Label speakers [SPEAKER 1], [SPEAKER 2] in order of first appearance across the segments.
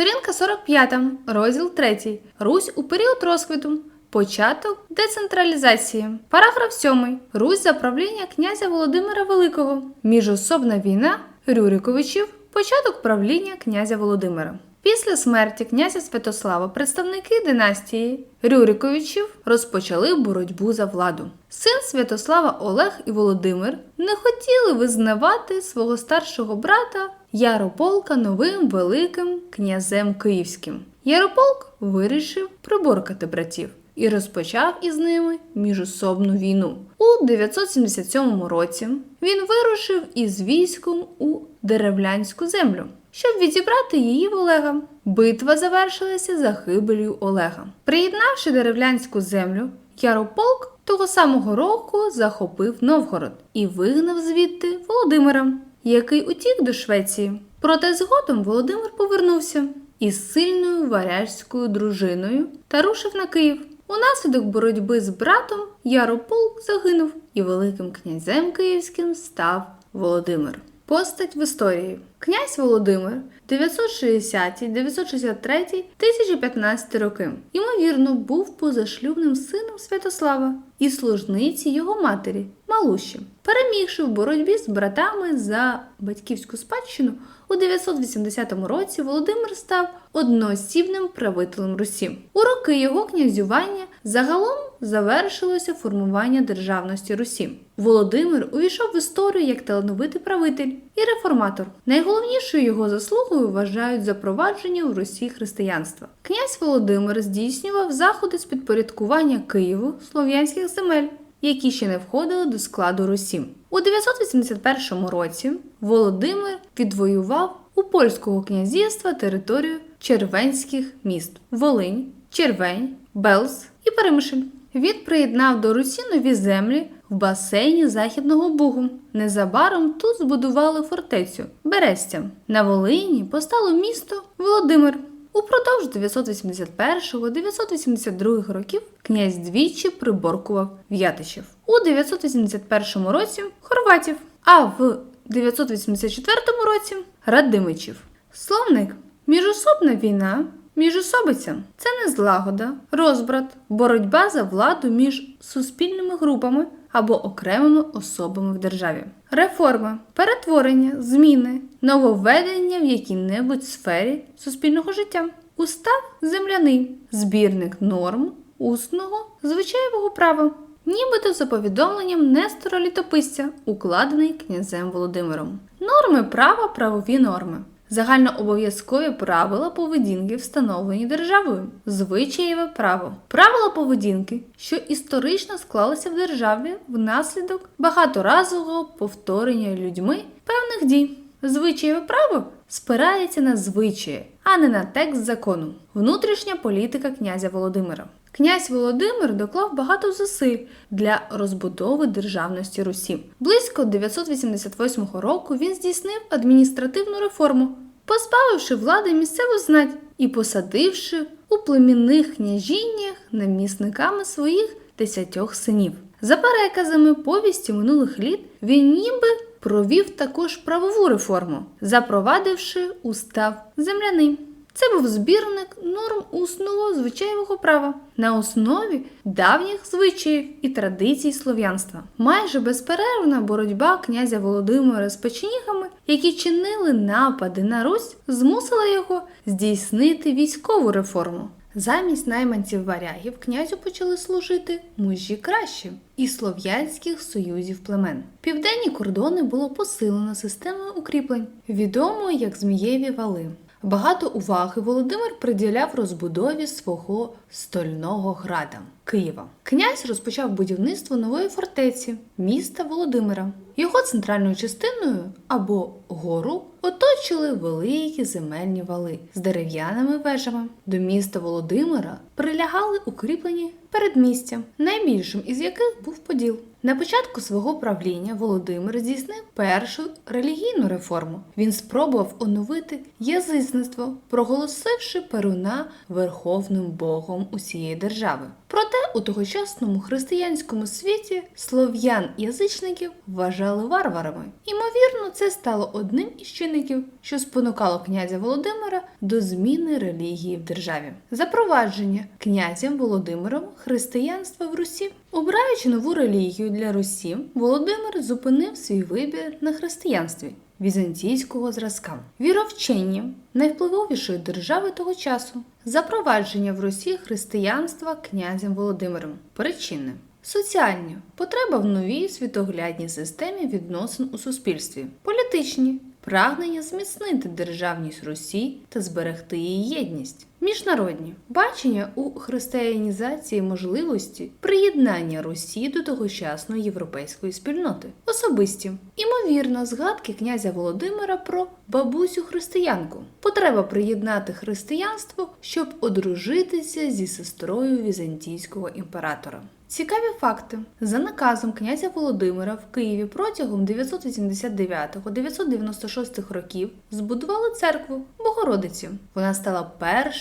[SPEAKER 1] Сторінка 45, розділ 3. Русь у період розквіту. Початок децентралізації. Параграф 7. Русь за правління князя Володимира Великого. Міжособна війна Рюриковичів. Початок правління князя Володимира. Після смерті князя Святослава представники династії Рюриковичів розпочали боротьбу за владу. Син Святослава Олег і Володимир не хотіли визнавати свого старшого брата Ярополка новим великим князем київським. Ярополк вирішив приборкати братів і розпочав із ними міжособну війну. У 977 році він вирушив із військом у деревлянську землю, щоб відібрати її в Олега. Битва завершилася загибелью Олега. Приєднавши деревлянську землю, Ярополк того самого року захопив Новгород і вигнав звідти Володимира, який утік до Швеції. Проте згодом Володимир повернувся із сильною варяжською дружиною та рушив на Київ. Унаслідок боротьби з братом Ярополк загинув, і великим князем київським став Володимир. Постать в історії. Князь Володимир 960, 963, 1015 роки. Ймовірно, був позашлюбним сином Святослава і служниці його матері Малуші. Перемігши в боротьбі з братами за батьківську спадщину, у 980 році Володимир став одноосібним правителем Русі. У роки його князювання загалом завершилося формування державності Русі. Володимир увійшов в історію як талановитий правитель і реформатор. Найголовнішою його заслугою вважають запровадження в Русі християнства. Князь Володимир здійснював заходи з підпорядкування Києву слов'янських земель. Які ще не входили до складу Русі. У 981 році Володимир відвоював у польського князівства територію червенських міст Волинь, Червень, Белс і Перемишль. Він приєднав до Русі нові землі в басейні Західного Бугу. Незабаром тут збудували фортецю Берестя. На Волині постало місто Володимир. Упродовж 981-982 років князь двічі приборкував В'ятичів. У 981 році хорватів, а в 984 році Радимичів. Словник міжособна війна, міжособиця це не злагода, розбрат, боротьба за владу між суспільними групами або окремими особами в державі. Реформа, перетворення, зміни, нововведення в якій-небудь сфері суспільного життя. Устав земляний, збірник норм усного звичайного права, нібито за повідомленням Нестора Літописця, укладений князем Володимиром. Норми права правові норми. Загальнообов'язкові правила поведінки, встановлені державою, звичаєве право, правила поведінки, що історично склалися в державі внаслідок багаторазового повторення людьми певних дій. Звичаєве право спирається на звичаї, а не на текст закону. Внутрішня політика князя Володимира. Князь Володимир доклав багато зусиль для розбудови державності Русі. Близько 988 року він здійснив адміністративну реформу, позбавивши влади місцеву знать і посадивши у племінних княжіннях намісниками своїх десятьох синів. За переказами повісті минулих літ він ніби провів також правову реформу, запровадивши устав земляний. Це був збірник норм усного звичайного права на основі давніх звичаїв і традицій слов'янства. Майже безперервна боротьба князя Володимира з печенігами, які чинили напади на Русь, змусила його здійснити військову реформу. Замість найманців варягів князю почали служити мужі кращі і слов'янських союзів племен. Південні кордони було посилено системою укріплень, відомою як Змієві вали. Багато уваги Володимир приділяв розбудові свого стольного града Києва. Князь розпочав будівництво нової фортеці міста Володимира. Його центральною частиною або гору оточили великі земельні вали з дерев'яними вежами. До міста Володимира прилягали укріплені передмістя, найбільшим із яких був Поділ. На початку свого правління Володимир здійснив першу релігійну реформу. Він спробував оновити язичництво, проголосивши Перуна верховним богом усієї держави. Проте у тогочасному християнському світі слов'ян-язичників вважали варварами. Імовірно, це стало одним із чинників, що спонукало князя Володимира до зміни релігії в державі. Запровадження князем Володимиром християнства в Русі. Обираючи нову релігію для Русі, Володимир зупинив свій вибір на християнстві візантійського зразка. Віровчені найвпливовішої держави того часу. Запровадження в Русі християнства князем Володимиром. Причини. Соціальні потреба в новій світоглядній системі відносин у суспільстві, політичні прагнення зміцнити державність Русі та зберегти її єдність, міжнародні бачення у християнізації можливості приєднання Русі до тогочасної європейської спільноти, особисті, імовірно, згадки князя Володимира про бабусю християнку, потреба приєднати християнство, щоб одружитися зі сестрою візантійського імператора. Цікаві факти. За наказом князя Володимира в Києві протягом 989-996 років збудували церкву Богородиці. Вона стала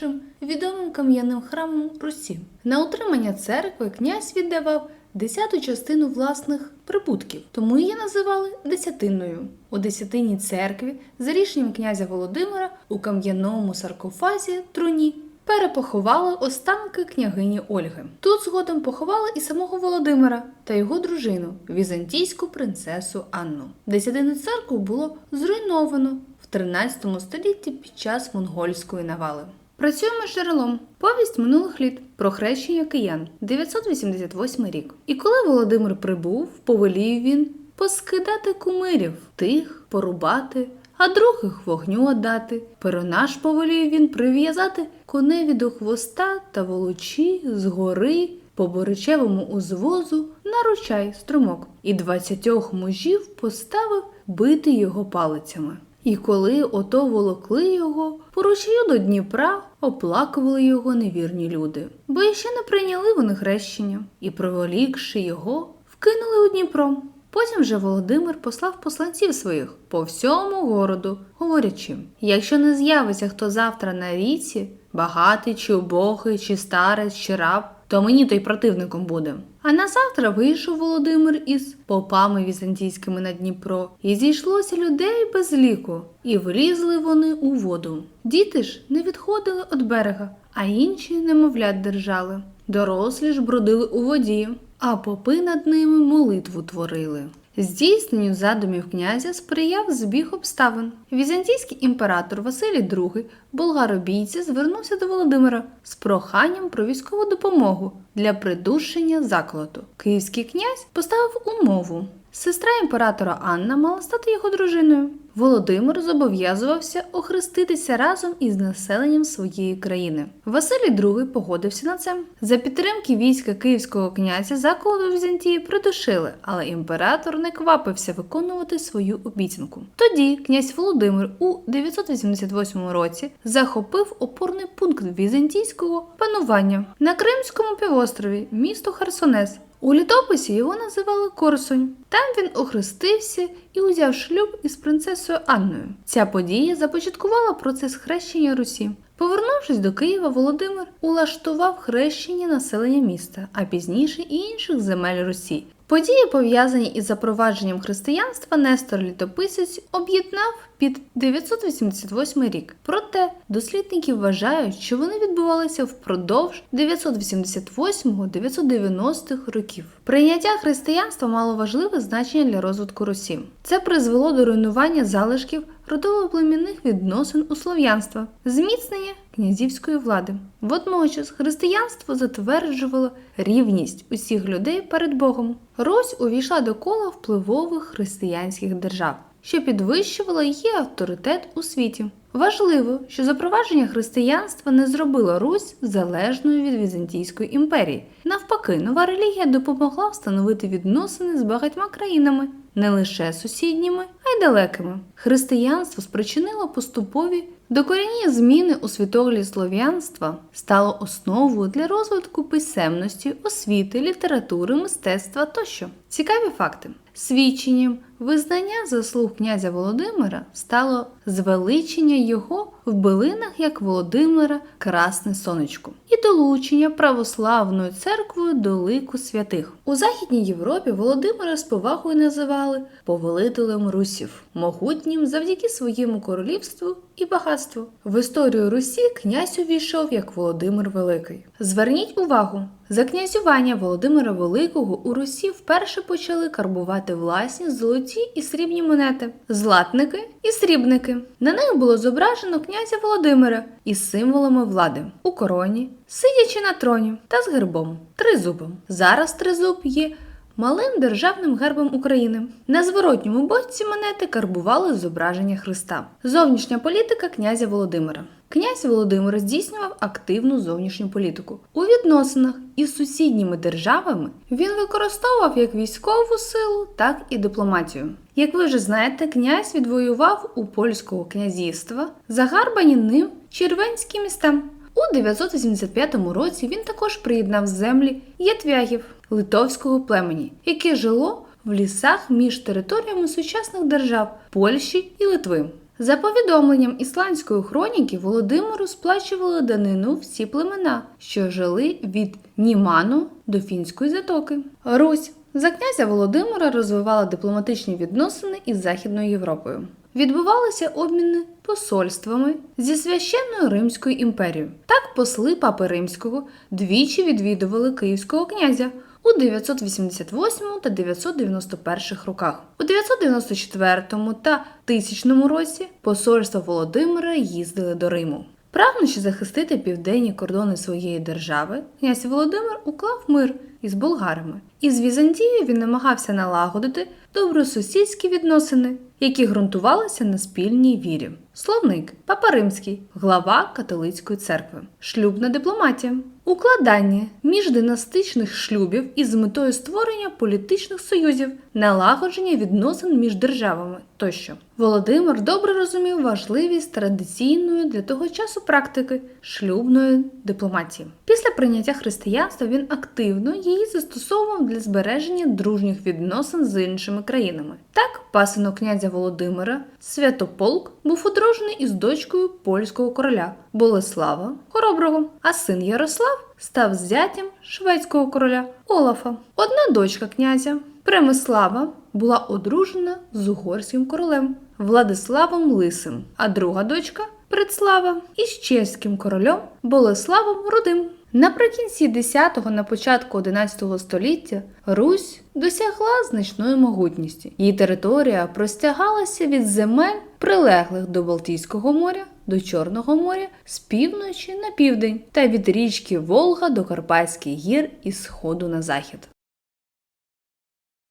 [SPEAKER 1] першим відомим кам'яним храмом Русі. На утримання церкви князь віддавав десяту частину власних прибутків, тому її називали десятинною. У десятині церкві за рішенням князя Володимира у кам'яному саркофазі труні перепоховали останки княгині Ольги. Тут згодом поховали і самого Володимира та його дружину, візантійську принцесу Анну. Десятину церкву було зруйновано в 13 столітті під час монгольської навали. Працюємо з джерелом. Повість минулих літ про хрещення киян 988 рік. І коли Володимир прибув, повелів він поскидати кумирів, тих порубати, а других вогню отдати. Перонаш повелів він прив'язати коневі до хвоста та волочі з гори по боричевому узвозу на ручай струмок, і двадцятьох мужів поставив бити його палицями. І коли ото волокли його, по ручаю до Дніпра оплакували його невірні люди, бо іще не прийняли вони хрещення, і, проволікши його, вкинули у Дніпро. Потім же Володимир послав посланців своїх по всьому городу, говорячи: якщо не з'явиться хто завтра на ріці, багатий, чи убогий, чи старець, чи раб, то мені той противником буде. А на завтра вийшов Володимир із попами візантійськими на Дніпро, і зійшлося людей без ліку, і влізли вони у воду. Діти ж не відходили від берега, а інші немовлят держали. Дорослі ж бродили у воді, а попи над ними молитву творили. Здійсненню задумів князя сприяв збіг обставин. Візантійський імператор Василій II, болгаробійці, звернувся до Володимира з проханням про військову допомогу для придушення закладу. Київський князь поставив умову. Сестра імператора Анна мала стати його дружиною. Володимир зобов'язувався охреститися разом із населенням своєї країни. Василій II погодився на це. За підтримки війська київського князя заколоту в Візантії придушили, але імператор не квапився виконувати свою обіцянку. Тоді князь Володимир у 988 році захопив опорний пункт візантійського панування на Кримському півострові, місто Херсонес. У літописі його називали Корсунь. Там він охрестився і узяв шлюб із принцесою Анною. Ця подія започаткувала процес хрещення Русі. Повернувшись до Києва, Володимир улаштував хрещення населення міста, а пізніше і інших земель Русі. Події, пов'язані із запровадженням християнства, Нестор Літописець об'єднав під 988 рік. Проте дослідники вважають, що вони відбувалися впродовж 988-990-х років. Прийняття християнства мало важливе значення для розвитку Русі. Це призвело до руйнування залишків родово-племінних відносин у слов'янства, зміцнення князівської влади. Водночас християнство затверджувало рівність усіх людей перед Богом. Русь увійшла до кола впливових християнських держав, що підвищувало її авторитет у світі. Важливо, що запровадження християнства не зробило Русь залежною від Візантійської імперії. Навпаки, нова релігія допомогла встановити відносини з багатьма країнами, не лише сусідніми, а й далекими. Християнство спричинило поступові Докорінні зміни у світогляді слов'янства стало основою для розвитку писемності, освіти, літератури, мистецтва тощо. Цікаві факти. Свідченням визнання заслуг князя Володимира стало звеличення його в билинах як Володимира Красне Сонечко і долучення православною церквою до лику святих. У Західній Європі Володимира з повагою називали повелителем русів, могутнім завдяки своєму королівству і багатству. В історію Русі князь увійшов як Володимир Великий. Зверніть увагу, за князювання Володимира Великого у Русі вперше почали карбувати власні золоті і срібні монети, златники і срібники. На них було зображено князя Володимира із символами влади у короні, сидячи на троні та з гербом тризубом. Зараз тризуб є малим державним гербом України. На зворотньому боці монети карбували зображення Христа. Зовнішня політика князя Володимира. Князь Володимир здійснював активну зовнішню політику. У відносинах із сусідніми державами він використовував як військову силу, так і дипломатію. Як ви вже знаєте, князь відвоював у польського князівства загарбані ним червенські міста. У 985 році він також приєднав землі ятвягів литовського племені, яке жило в лісах між територіями сучасних держав Польщі і Литви. За повідомленням ісландської хроніки, Володимиру сплачували данину всі племена, що жили від Німану до Фінської затоки. Русь за князя Володимира розвивала дипломатичні відносини із Західною Європою. Відбувалися обміни посольствами зі священною Римською імперією. Так посли папи Римського двічі відвідували київського князя у 988 та 991 роках. У 994 та 1000 році посольства Володимира їздили до Риму. Прагнучи захистити південні кордони своєї держави, князь Володимир уклав мир із болгарами. Із Візантією він намагався налагодити добросусідські відносини, які ґрунтувалися на спільній вірі. Словник Папа Римський, глава католицької церкви, шлюбна дипломатія, укладання міждинастичних шлюбів із метою створення політичних союзів, налагодження відносин між державами тощо. Володимир добре розумів важливість традиційної для того часу практики шлюбної дипломатії. Після прийняття християнства він активно її застосовував для збереження дружніх відносин з іншими країнами. Так, пасинок князя Володимира Святополк був одружений із дочкою польського короля Болеслава Хороброго, а син Ярослав став зятям шведського короля Олафа. Одна дочка князя Премислава була одружена з угорським королем Владиславом Лисим, а друга дочка Предслава із чеським королем Болеславом Рудим. Наприкінці 10-го на початку 11 століття Русь досягла значної могутності. Її територія простягалася від земель, прилеглих до Балтійського моря, до Чорного моря з півночі на південь та від річки Волга до Карпатських гір із сходу на захід.